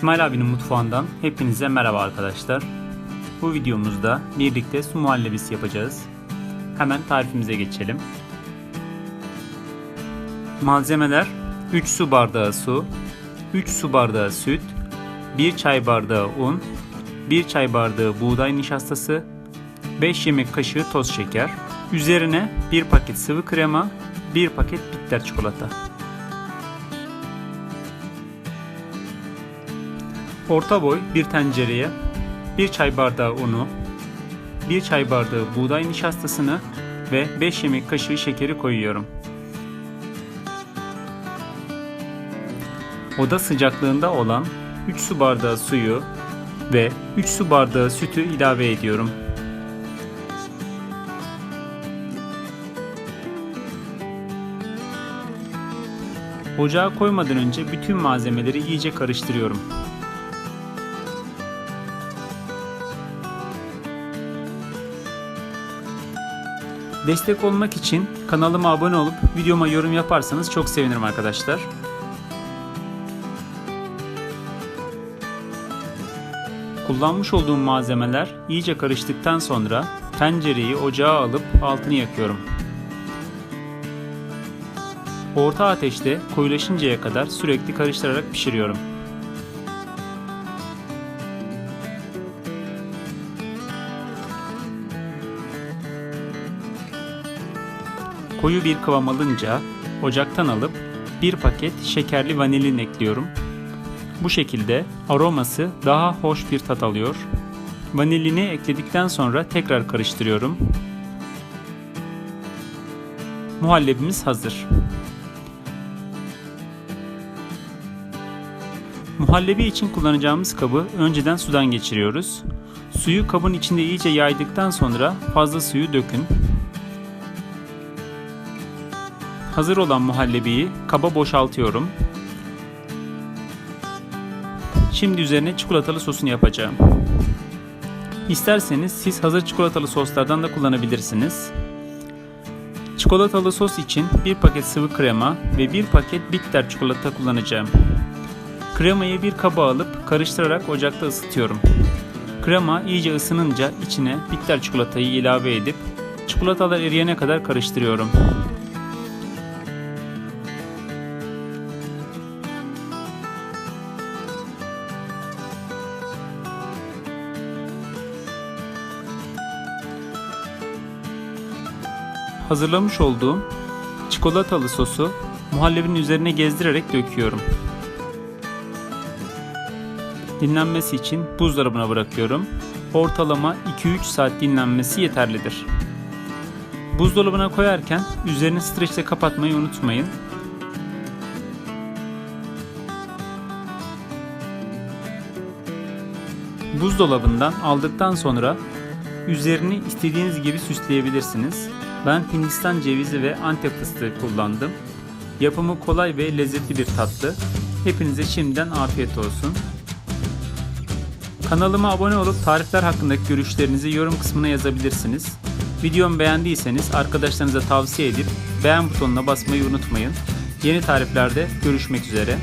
İsmail abinin mutfağından hepinize merhaba arkadaşlar. Bu videomuzda birlikte su muhallebisi yapacağız. Hemen tarifimize geçelim. Malzemeler 3 su bardağı su, 3 su bardağı süt, 1 çay bardağı un, 1 çay bardağı buğday nişastası, 5 yemek kaşığı toz şeker, üzerine 1 paket sıvı krema, 1 paket bitter çikolata. Orta boy bir tencereye 1 çay bardağı unu, 1 çay bardağı buğday nişastasını ve 5 yemek kaşığı şekeri koyuyorum. Oda sıcaklığında olan 3 su bardağı suyu ve 3 su bardağı sütü ilave ediyorum. Ocağa koymadan önce bütün malzemeleri iyice karıştırıyorum. Destek olmak için kanalıma abone olup videoma yorum yaparsanız çok sevinirim arkadaşlar. Kullanmış olduğum malzemeler iyice karıştıktan sonra tencereyi ocağa alıp altını yakıyorum. Orta ateşte koyulaşıncaya kadar sürekli karıştırarak pişiriyorum. Koyu bir kıvam alınca ocaktan alıp bir paket şekerli vanilin ekliyorum. Bu şekilde aroması daha hoş bir tat alıyor. Vanilini ekledikten sonra tekrar karıştırıyorum. Muhallebimiz hazır. Muhallebi için kullanacağımız kabı önceden sudan geçiriyoruz. Suyu kabın içinde iyice yaydıktan sonra fazla suyu dökün. Hazır olan muhallebiyi kaba boşaltıyorum. Şimdi üzerine çikolatalı sosunu yapacağım. İsterseniz siz hazır çikolatalı soslardan da kullanabilirsiniz. Çikolatalı sos için bir paket sıvı krema ve bir paket bitter çikolata kullanacağım. Kremayı bir kaba alıp karıştırarak ocakta ısıtıyorum. Krema iyice ısınınca içine bitter çikolatayı ilave edip çikolatalar eriyene kadar karıştırıyorum. Hazırlamış olduğum çikolatalı sosu muhallebinin üzerine gezdirerek döküyorum. Dinlenmesi için buzdolabına bırakıyorum. Ortalama 2-3 saat dinlenmesi yeterlidir. Buzdolabına koyarken üzerini streçle kapatmayı unutmayın. Buzdolabından aldıktan sonra üzerini istediğiniz gibi süsleyebilirsiniz. Ben Hindistan cevizi ve Antep fıstığı kullandım. Yapımı kolay ve lezzetli bir tatlı. Hepinize şimdiden afiyet olsun. Kanalıma abone olup tarifler hakkındaki görüşlerinizi yorum kısmına yazabilirsiniz. Videomu beğendiyseniz arkadaşlarınıza tavsiye edip beğen butonuna basmayı unutmayın. Yeni tariflerde görüşmek üzere.